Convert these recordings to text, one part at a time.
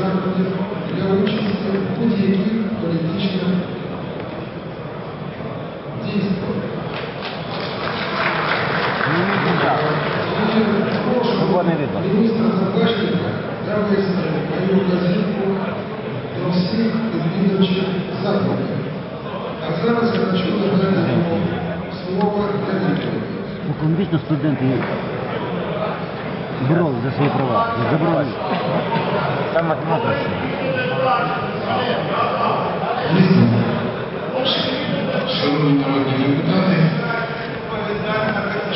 заходів для участі в будь-яких політичних дійствах. Прошу Свободний вибір. міністра Забашника завести мою казівку до всіх відвідувачів заходу. А зараз я хочу надати йому слово для відповіді. Спокон вічно студенти боролися за свої права, за заборони. Там математика. Шановні народні депутати,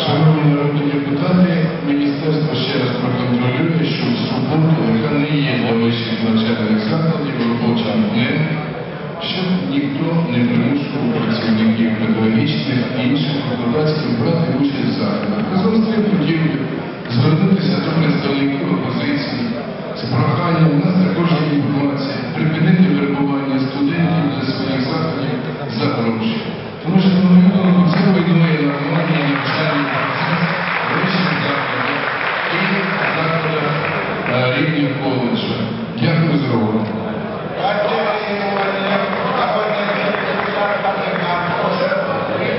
шановні народні депутати, міністерство ще раз проконтролює, що в суботу, яка не є для вищих навчальних родительницу, я вызову